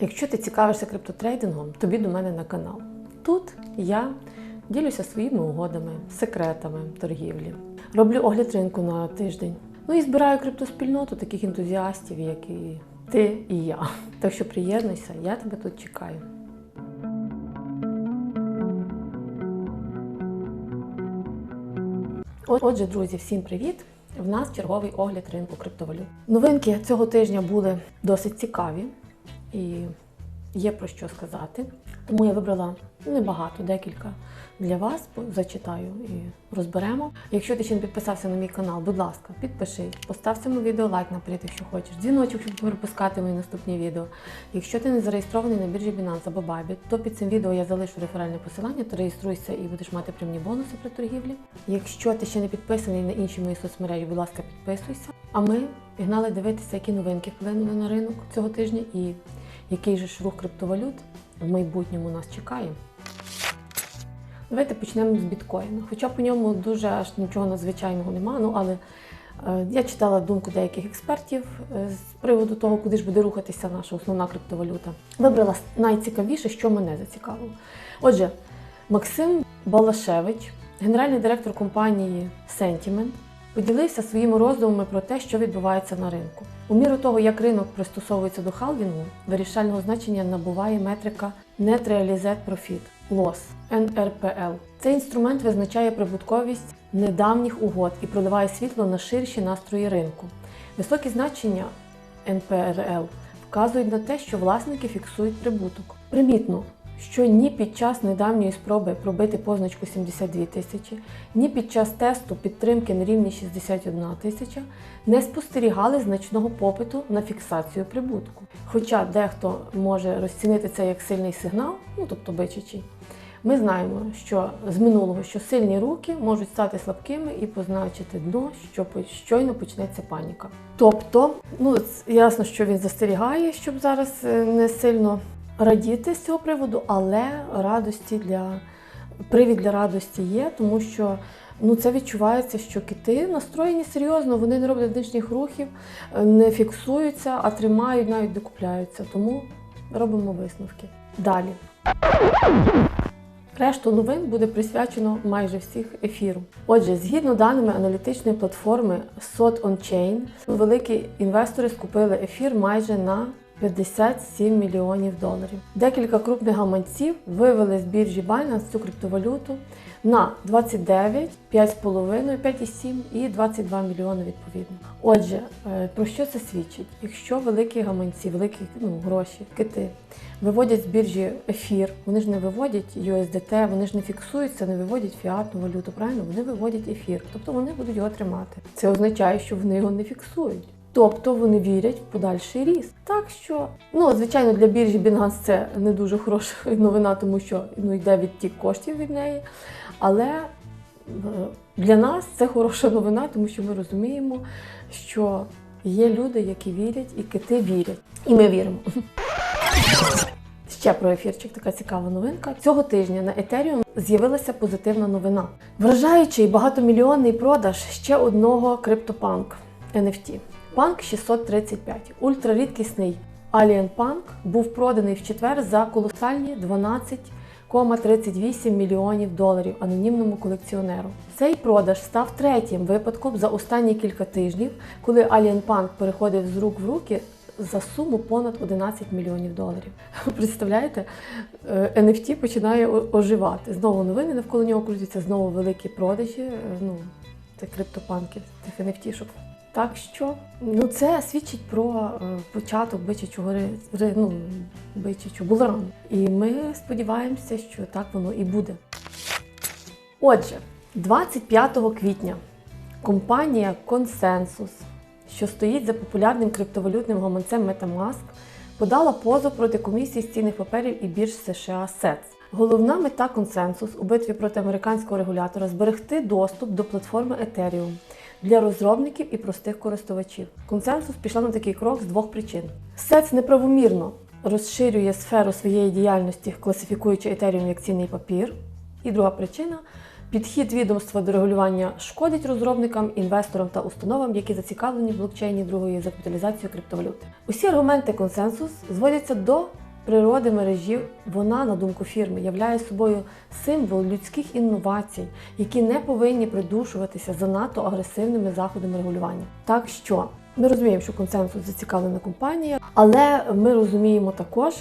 Якщо ти цікавишся криптотрейдингом, тобі до мене на канал. Тут я ділюся своїми угодами, секретами торгівлі. Роблю огляд ринку на тиждень. Ну і збираю криптоспільноту таких ентузіастів, як і ти і я. Так що приєднуйся, я тебе тут чекаю. Отже, друзі, всім привіт! В нас черговий огляд ринку криптовалют. Новинки цього тижня були досить цікаві і є про що сказати. Тому я вибрала небагато, декілька для вас. Зачитаю і розберемо. Якщо ти ще не підписався на мій канал, будь ласка, підпишись, постав цьому відео лайк наперед, якщо хочеш. Дзвіночок, щоб не пропускати мої наступні відео. Якщо ти не зареєстрований на біржі Binance або Bybit, то під цим відео я залишу реферальне посилання, то реєструйся і будеш мати прямі бонуси при торгівлі. Якщо ти ще не підписаний на інші мої соцмережі, будь ласка, підписуйся. А ми пігнали дивитися, які новинки вплинули на ринок цього тижня і який же рух криптовалют в майбутньому нас чекає. Давайте почнемо з біткоїна. Хоча по ньому дуже аж нічого надзвичайного нема, ну але е, я читала думку деяких експертів е, з приводу того, куди ж буде рухатися наша основна криптовалюта. Вибрала найцікавіше, що мене зацікавило. Отже, Максим Балашевич, генеральний директор компанії Sentiment, поділився своїми роздумами про те, що відбувається на ринку. У міру того, як ринок пристосовується до халвінгу, вирішального значення набуває метрика Net Realized Profit Loss NRPL. Цей інструмент визначає прибутковість недавніх угод і проливає світло на ширші настрої ринку. Високі значення NPRL вказують на те, що власники фіксують прибуток. Примітно, що ні під час недавньої спроби пробити позначку 72 тисячі, ні під час тесту підтримки на рівні 61 тисяча не спостерігали значного попиту на фіксацію прибутку. Хоча дехто може розцінити це як сильний сигнал, ну тобто бичачий, ми знаємо, що з минулого, що сильні руки можуть стати слабкими і позначити дно, що щойно почнеться паніка. Тобто, ну ясно, що він застерігає, щоб зараз е, не сильно радіти з цього приводу, але радості для привід для радості є, тому що ну це відчувається, що кити настроєні серйозно, вони не роблять лишніх рухів, не фіксуються, а тримають, навіть докупляються. Тому робимо висновки. Далі. Решту новин буде присвячено майже всіх ефіру. Отже, згідно даними аналітичної платформи SOT On великі інвестори скупили ефір майже на 57 мільйонів доларів. Декілька крупних гаманців вивели з біржі Binance цю криптовалюту на 29, 5,5, 5,7 і 22 мільйони відповідно. Отже, е, про що це свідчить? Якщо великі гаманці, великі ну, гроші, кити виводять з біржі ефір, вони ж не виводять USDT, вони ж не фіксуються, не виводять фіатну валюту, правильно? Вони виводять ефір, тобто вони будуть його тримати. Це означає, що вони його не фіксують. Тобто вони вірять в подальший ріст. Так що, ну звичайно, для біржі Binance це не дуже хороша новина, тому що ну йде відтік коштів від неї. Але е, для нас це хороша новина, тому що ми розуміємо, що є люди, які вірять, і кити вірять. І ми віримо. Ще про ефірчик така цікава новинка. Цього тижня на Ethereum з'явилася позитивна новина. Вражаючий багатомільйонний продаж ще одного криптопанк NFT. Панк 635. Ультрарідкісний Alien Punk був проданий в четвер за колосальні 12,38 мільйонів доларів анонімному колекціонеру. Цей продаж став третім випадком за останні кілька тижнів, коли Alien Punk переходив з рук в руки за суму понад 11 мільйонів доларів. Представляєте, Е, NFT починає оживати. Знову новини навколо нього крутяться, знову великі продажі. е, Ну, цих криптопанків, цих NFT-шок. Так що ну це свідчить про е, початок бичачого ну, бичачого булрану. І ми сподіваємося, що так воно і буде. Отже, 25 квітня компанія Consensus, що стоїть за популярним криптовалютним гаманцем MetaMask, подала позов проти комісії з цінних паперів і бірж США SEC. Головна мета консенсус у битві проти американського регулятора зберегти доступ до платформи Ethereum для розробників і простих користувачів. Консенсус пішла на такий крок з двох причин: SEC неправомірно розширює сферу своєї діяльності, класифікуючи Ethereum як цінний папір. І друга причина Підхід відомства до регулювання шкодить розробникам, інвесторам та установам, які зацікавлені в блокчейні другої за капіталізацію криптовалюти. Усі аргументи консенсус зводяться до природи мережі, вона, на думку фірми, являє собою символ людських інновацій, які не повинні придушуватися занадто агресивними заходами регулювання. Так що ми розуміємо, що консенсус зацікавлена компанія, але ми розуміємо також,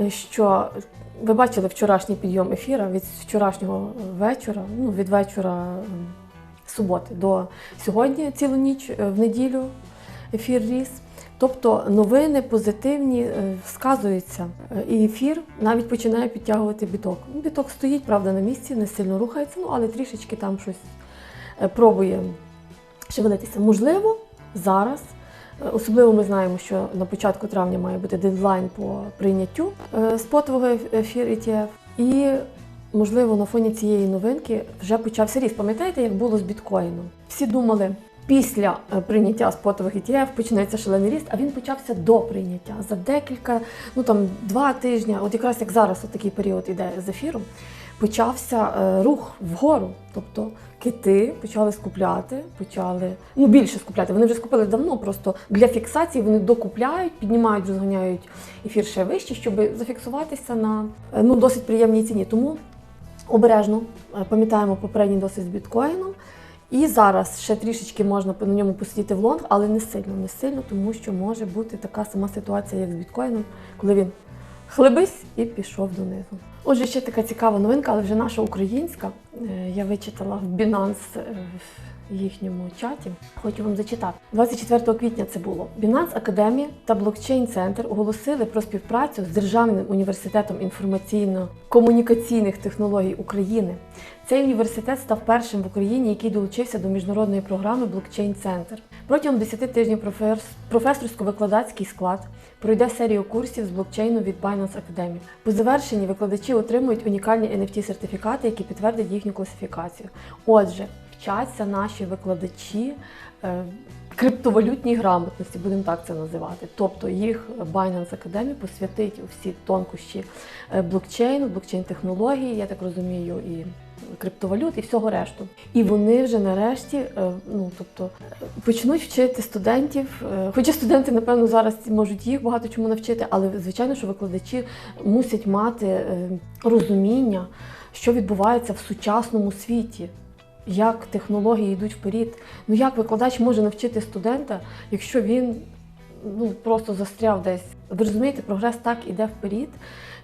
е, що ви бачили вчорашній підйом ефіра від вчорашнього вечора, ну від вечора ем, суботи до сьогодні, цілу ніч е, в неділю ефір ріс. Тобто новини позитивні е, сказуються, Е, і ефір навіть починає підтягувати біток. Біток стоїть, правда, на місці, не сильно рухається, ну але трішечки там щось е, пробує шевелитися. Можливо, зараз. Особливо ми знаємо, що на початку травня має бути дедлайн по прийняттю спотового еф- ефір ETF. І, можливо, на фоні цієї новинки вже почався ріст. Пам'ятаєте, як було з біткоїном? Всі думали, після е, прийняття спотових ETF почнеться шалений ріст, а він почався до прийняття за декілька, ну там два тижні, от якраз як зараз от такий період іде з ефіром, почався е, рух вгору. Тобто кити почали скупляти, почали ну більше скупляти. Вони вже скупили давно, просто для фіксації вони докупляють, піднімають, розганяють ефір ще вище, щоб зафіксуватися на е, ну досить приємній ціні. Тому обережно пам'ятаємо попередній досвід з біткоїном. І зараз ще трішечки можна на ньому посидіти в лонг, але не сильно, не сильно, тому що може бути така сама ситуація, як з біткоїном, коли він хлебись і пішов донизу. Отже, ще така цікава новинка, але вже наша українська. Е, Я вичитала в Binance е, їхньому чаті. Хочу вам зачитати. 24 квітня це було. Binance Академія та Блокчейн Центр оголосили про співпрацю з Державним університетом інформаційно-комунікаційних технологій України. Цей університет став першим в Україні, який долучився до міжнародної програми Блокчейн Центр. Протягом 10 тижнів профес- професорсько-викладацький склад пройде серію курсів з блокчейну від Binance Academy. По завершенні викладачі отримують унікальні NFT-сертифікати, які підтвердять їхню класифікацію. Отже, вчаться наші викладачі е, криптовалютній грамотності, будемо так це називати. Тобто їх Binance Academy посвятить у всі тонкощі е, блокчейну, блокчейн-технології, я так розумію, і криптовалют і всього решту. І вони вже нарешті, е, ну тобто, почнуть вчити студентів. Хоча студенти, напевно, зараз можуть їх багато чому навчити, але звичайно, що викладачі мусять мати розуміння, що відбувається в сучасному світі. Як технології йдуть вперед. Ну як викладач може навчити студента, якщо він ну просто застряв десь. Ви розумієте, прогрес так іде вперед,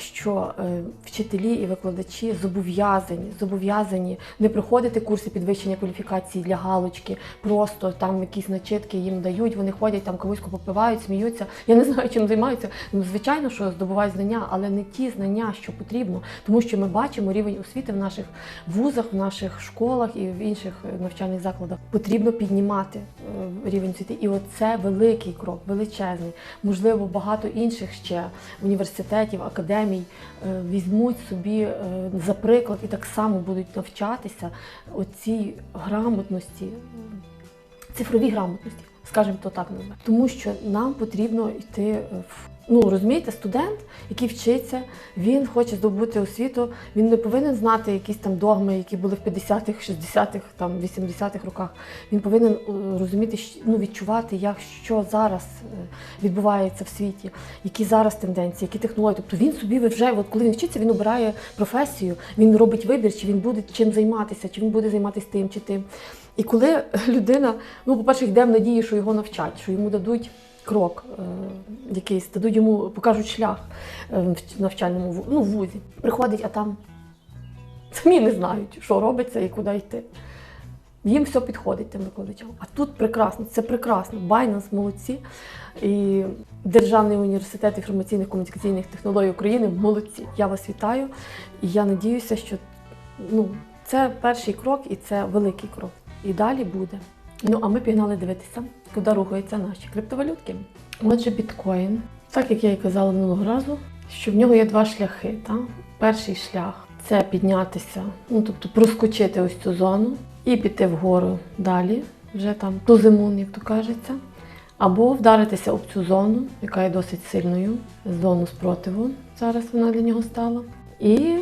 що е, вчителі і викладачі зобов'язані, зобов'язані не проходити курси підвищення кваліфікації для галочки, просто там якісь начитки їм дають, вони ходять там комусь попивають, сміються. Я не знаю, чим займаються. Ну, звичайно, що здобувають знання, але не ті знання, що потрібно, тому що ми бачимо рівень освіти в наших вузах, в наших школах і в інших е, навчальних закладах. Потрібно піднімати е, рівень освіти. І оце великий крок, величезний. Можливо, багато інших ще університетів, академій е, візьмуть собі е, за приклад і так само будуть навчатися оцій грамотності, цифровій грамотності, скажімо то так назвати. Тому що нам потрібно йти в. Ну, розумієте, студент, який вчиться, він хоче здобути освіту, він не повинен знати якісь там догми, які були в 50-х, 60-х, там 80-х роках. Він повинен е, розуміти, ну, відчувати, як що зараз е, відбувається в світі, які зараз тенденції, які технології. Тобто він собі вже, от коли він вчиться, він обирає професію, він робить вибір, чи він буде чим займатися, чи він буде займатися тим чи тим. І коли людина, ну, по-перше, йде в надії, що його навчать, що йому дадуть крок е, якийсь, дадуть йому, покажуть шлях е, в навчальному ну, вузі. Приходить, а там самі не знають, що робиться і куди йти. Їм все підходить тим викладачам. А тут прекрасно, це прекрасно. Binance молодці. І Державний університет інформаційних комунікаційних технологій України молодці. Я вас вітаю. І я надіюся, що ну, це перший крок і це великий крок. І далі буде. Ну а ми пігнали дивитися, куди рухаються наші криптовалютки. Отже, біткоін, так як я і казала минулого разу, що в нього є два шляхи. Та? Перший шлях це піднятися, ну тобто проскочити ось цю зону і піти вгору далі, вже там ту зимун, як то кажеться, або вдаритися об цю зону, яка є досить сильною, зону спротиву. Зараз вона для нього стала. І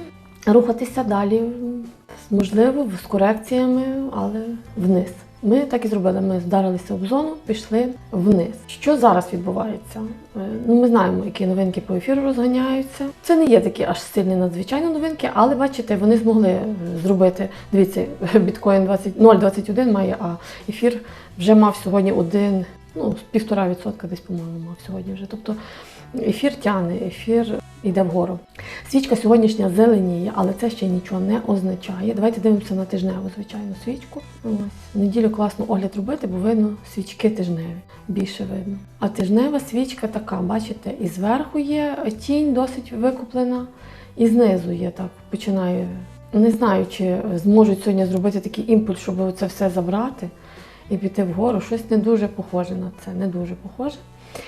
рухатися далі, можливо, з корекціями, але вниз. Ми так і зробили. Ми вдарилися об зону, пішли вниз. Що зараз відбувається? Е, Ну, ми знаємо, які новинки по ефіру розганяються. Це не є такі аж сильні надзвичайні новинки, але бачите, вони змогли зробити. Дивіться, біткоін 20 0,21 має, а ефір вже мав сьогодні один, ну, півтора відсотка десь, по-моєму, мав сьогодні вже. Тобто ефір тяне, ефір йде вгору. Свічка сьогоднішня зеленіє, але це ще нічого не означає. Давайте дивимося на тижневу, звичайну свічку. Ось. В неділю класно огляд робити, бо видно свічки тижневі. Більше видно. А тижнева свічка така, бачите, і зверху є тінь досить викуплена, і знизу є так. Починає. Не знаю, чи зможуть сьогодні зробити такий імпульс, щоб це все забрати і піти вгору. Щось не дуже похоже на це, не дуже похоже.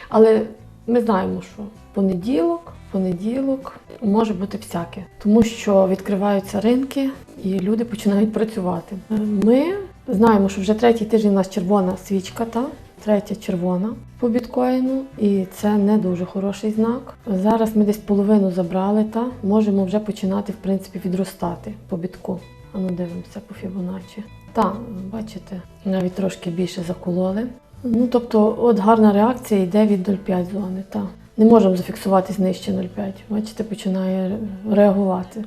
Але ми знаємо, що понеділок, понеділок може бути всяке, тому що відкриваються ринки і люди починають працювати. Е, Ми знаємо, що вже третій тиждень у нас червона свічка, та третя червона по біткоїну, і це не дуже хороший знак. Зараз ми десь половину забрали, та можемо вже починати в принципі відростати по бітку. Ану дивимося по Фібоначчі. Та, бачите, навіть трошки більше закололи. Ну, тобто, от гарна реакція йде від 0,5 зони. Та. Не можемо зафіксуватись нижче 0,5. Бачите, починає реагувати.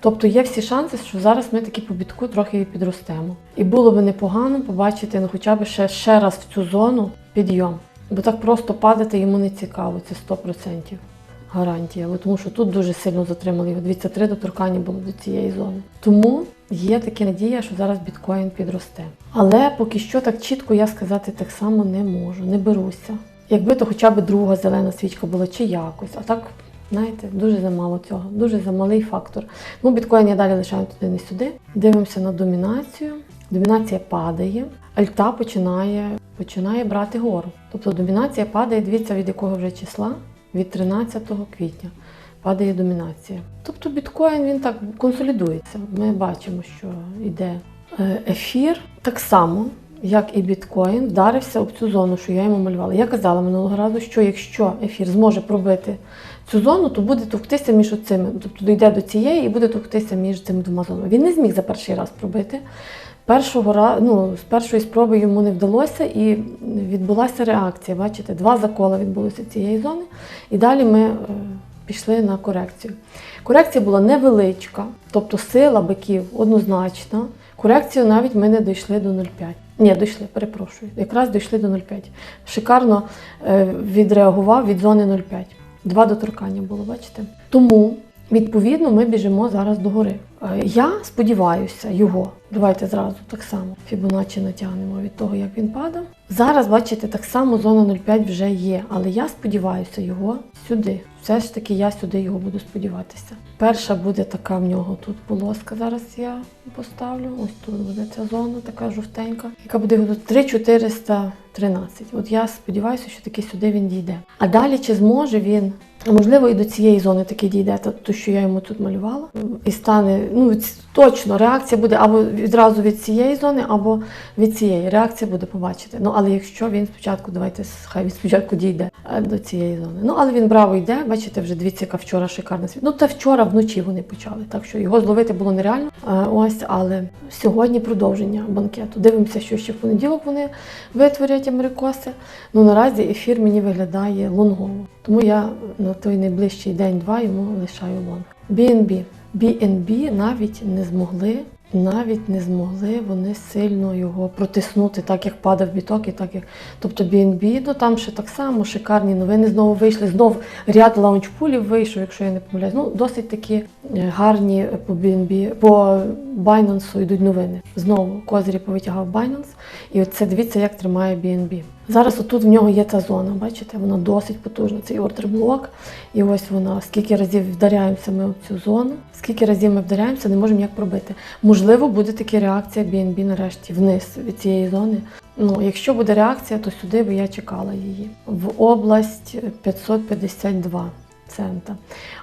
Тобто є всі шанси, що зараз ми таки по бітку трохи підростемо. І було би непогано побачити ну, хоча б ще, ще раз в цю зону підйом. Бо так просто падати йому не цікаво, це 100% гарантія. Бо тому що тут дуже сильно затримали його. Дивіться, три доторкання було до цієї зони. Тому є така надія, що зараз біткоін підросте. Але поки що так чітко я сказати так само не можу, не беруся. Якби то хоча б друга зелена свічка була чи якось, а так, знаєте, дуже замало цього, дуже замалий фактор. Ну, біткоін я далі лишаю туди не сюди. Дивимося на домінацію. Домінація падає, альта починає, починає брати гору. Тобто домінація падає, дивіться, від якого вже числа? Від 13 квітня падає домінація. Тобто біткоін він так консолідується. Ми бачимо, що йде Е, ефір так само, як і біткоін, вдарився об цю зону, що я йому малювала. Я казала минулого разу, що якщо ефір зможе пробити цю зону, то буде товктися між оцими, тобто дійде до цієї і буде товктися між цими двома зонами. Він не зміг за перший раз пробити. Першого ну, з першої спроби йому не вдалося і відбулася реакція. Бачите, два закола відбулося цієї зони, і далі ми е, пішли на корекцію. Корекція була невеличка, тобто сила биків однозначна. Корекцію навіть ми не дійшли до 0,5. Ні, дійшли, перепрошую. Якраз дійшли до 0,5. Шикарно е, відреагував від зони 0,5. Два доторкання було, бачите? Тому, відповідно, ми біжимо зараз до гори. Е, Я сподіваюся, його. Давайте зразу так само Фібоначчі натягнемо від того, як він падав. Зараз, бачите, так само зона 0,5 вже є, але я сподіваюся його сюди. Все ж таки я сюди його буду сподіватися. Перша буде така в нього тут полоска. Зараз я поставлю. Ось тут буде ця зона, така жовтенька, яка буде його тут 3,413. От я сподіваюся, що таки сюди він дійде. А далі чи зможе він? Можливо, і до цієї зони таки дійде, то, що я йому тут малювала, і стане ну точно реакція буде або відразу від цієї зони, або від цієї. Реакція буде побачити. Ну але якщо він спочатку, давайте хай він спочатку дійде е, до цієї зони. Ну але він браво йде. Бачите, вже дивіться, вчора шикарна світ. Ну та вчора вночі вони почали, так що його зловити було нереально. Ось, але сьогодні продовження банкету. Дивимося, що ще в понеділок вони витворять америкоси. Ну наразі ефір мені виглядає лонгово. Тому я на той найближчий день-два йому лишаю лонг. BNB. BNB навіть не змогли, навіть не змогли вони сильно його протиснути, так як падав біток, і так як. Тобто BNB, ну там ще так само шикарні новини знову вийшли. Знов ряд лаунчпулів вийшов, якщо я не помиляюсь. Ну, досить такі е, гарні по BNB, по Binance йдуть новини. Знову козирі повитягав Binance. І оце дивіться, як тримає BNB. Зараз отут в нього є та зона, бачите, вона досить потужна, цей ордер-блок. І ось вона, скільки разів вдаряємося ми в цю зону, скільки разів ми вдаряємося, не можемо ніяк пробити. Можливо, буде така реакція BNB нарешті вниз від цієї зони. Ну, якщо буде реакція, то сюди би я чекала її. В область 552 цента.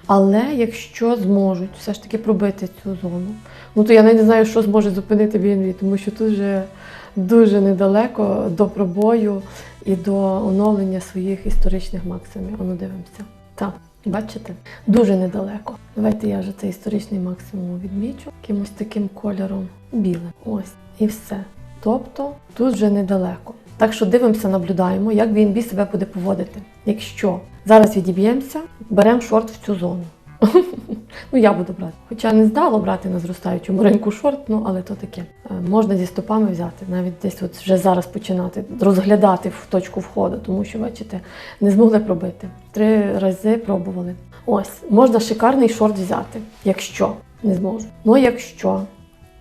Але якщо зможуть все ж таки пробити цю зону, ну то я навіть не знаю, що зможе зупинити BNB, тому що тут вже дуже недалеко до пробою і до оновлення своїх історичних максимумів. Ану дивимося. Так, бачите? Дуже недалеко. Давайте я вже цей історичний максимум відмічу якимось таким кольором білим. Ось. І все. Тобто тут вже недалеко. Так що дивимося, наблюдаємо, як BNB себе буде поводити. Якщо зараз відіб'ємося, беремо шорт в цю зону. ну, я буду брати. Хоча не здало брати на зростаючому ринку шорт, ну але то таке. Е, Можна зі стопами взяти, навіть десь от вже зараз починати розглядати в точку входу, тому що, бачите, не змогли пробити. Три рази пробували. Ось, можна шикарний шорт взяти, якщо не зможу. Ну, якщо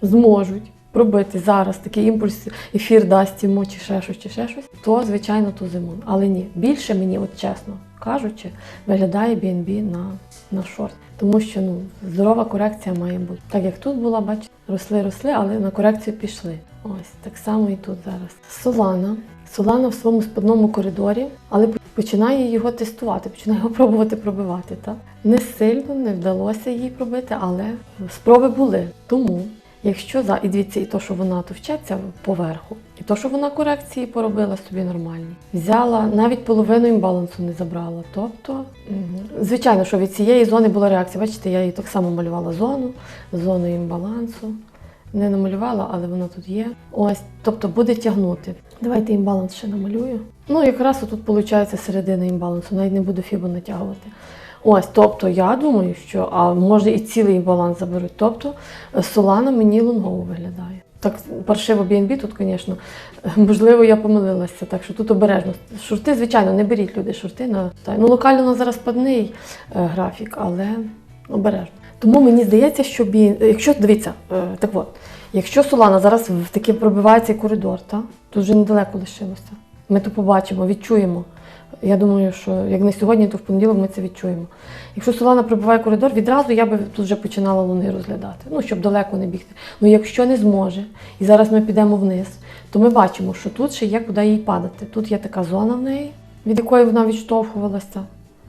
зможуть пробити зараз такий імпульс, ефір дасть йому чи ще щось, чи ще щось, то звичайно ту зиму. Але ні, більше мені, от чесно кажучи, виглядає BNB на, на шорт. Тому що ну, здорова корекція має бути. Так як тут була, бачите, росли, росли, але на корекцію пішли. Ось так само і тут зараз. Солана. Солана в своєму спадному коридорі, але починає його тестувати, починає його пробувати пробивати. Так? Не сильно не вдалося їй пробити, але спроби були. Тому, якщо за і дивіться, і то, що вона товчеться поверху, і то, що вона корекції поробила собі нормальні, взяла навіть половину імбалансу не забрала. Тобто, звичайно, що від цієї зони була реакція. Бачите, я їй так само малювала зону, зону імбалансу. Не намалювала, але воно тут є. Ось, тобто буде тягнути. Давайте імбаланс ще намалюю. Ну, якраз тут виходить середина імбалансу, навіть не буду фібу натягувати. Ось, тобто я думаю, що а може і цілий імбаланс заберуть. Тобто Солана мені лонгово виглядає. Так, паршиво BNB тут, звісно, можливо, я помилилася, так що тут обережно. Шорти, звичайно, не беріть люди шорти на ну, локально зараз падний е, графік, але обережно. Тому мені здається, що бі... якщо дивіться, е, так от, якщо Солана зараз в таки пробиває цей коридор, та, то вже недалеко лишилося. Ми то побачимо, відчуємо. Я думаю, що як не сьогодні, то в понеділок ми це відчуємо. Якщо Солана пробиває коридор, відразу я би тут вже починала луни розглядати, ну щоб далеко не бігти. Ну якщо не зможе, і зараз ми підемо вниз, то ми бачимо, що тут ще є куди їй падати. Тут є така зона в неї, від якої вона відштовхувалася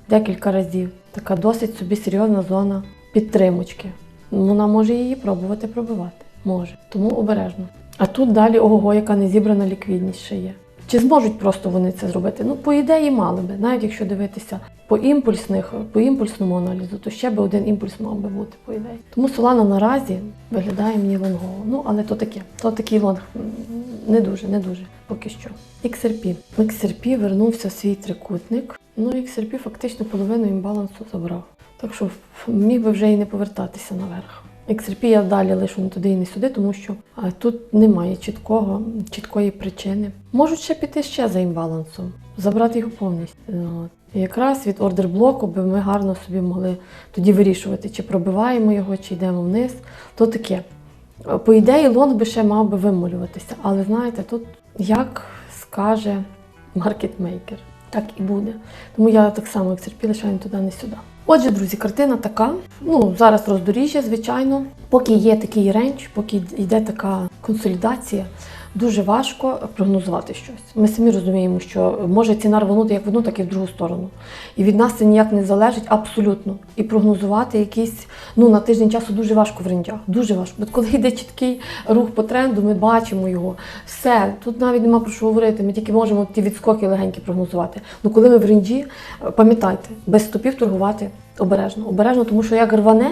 декілька разів. Така досить собі серйозна зона підтримочки. Вона може її пробувати пробивати. Може. Тому обережно. А тут далі ого, яка незібрана ліквідність ще є. Чи зможуть просто вони це зробити? Ну, по ідеї, мали би. Навіть якщо дивитися по імпульсних, по імпульсному аналізу, то ще би один імпульс мав би бути, по ідеї. Тому Солана наразі виглядає мені лонгово. Ну, але то таке. То такий лонг не дуже, не дуже поки що. XRP. XRP вернувся в свій трикутник. Ну, XRP фактично половину імбалансу забрав. Так що міг би вже і не повертатися наверх. XRP я далі лишу не туди і не сюди, тому що тут немає чіткого, чіткої причини. Можуть ще піти ще за імбалансом, забрати його повністю. І якраз від ордер блоку би ми гарно собі могли тоді вирішувати, чи пробиваємо його, чи йдемо вниз. То таке. По ідеї, лонг би ще мав би вимолюватися, але знаєте, тут як скаже маркетмейкер, так і буде. Тому я так само XRP лишаю ні туди, не сюди. Отже, друзі, картина така. Ну, зараз роздоріжжя, звичайно. Поки є такий ренч, поки йде така консолідація, дуже важко прогнозувати щось. Ми самі розуміємо, що може ціна рванути як в одну, так і в другу сторону. І від нас це ніяк не залежить абсолютно. І прогнозувати якийсь ну на тиждень часу дуже важко в рендях. Дуже важко. От коли йде чіткий рух по тренду, ми бачимо його. Все, тут навіть нема про що говорити. Ми тільки можемо ті відскоки легенькі прогнозувати. Ну коли ми в ренджі, е, пам'ятайте, без стопів торгувати обережно. Обережно, тому що як рване,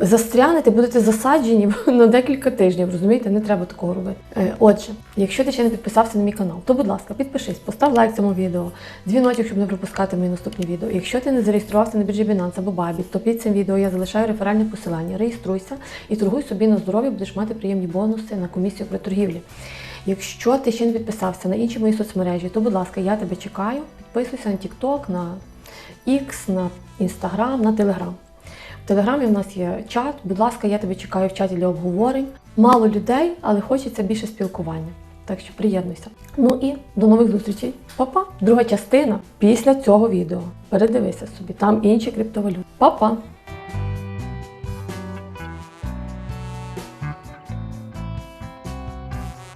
застрянете, будете засаджені на декілька тижнів. Розумієте, не треба такого робити. Е, Отже, якщо ти ще не підписався на мій канал, то будь ласка, підпишись, постав лайк цьому відео, дзвіночок, щоб не пропускати мої наступні відео. Якщо ти не зареєструвався на біржі Binance або Bybit, то під цим відео я залишаю реферальне посилання. Реєструйся і торгуй собі на здоров'я, будеш мати приємні бонуси на комісію при торгівлі. Якщо ти ще не підписався на інші мої соцмережі, то будь ласка, я тебе чекаю. Підписуйся на TikTok, на X, на Instagram, на Telegram. В Телеграмі в нас є чат. Будь ласка, я тебе чекаю в чаті для обговорень. Мало людей, але хочеться більше спілкування. Так що приєднуйся. Ну і до нових зустрічей. Па-па! Друга частина після цього відео. Передивися собі, там інші криптовалюти. Па-па!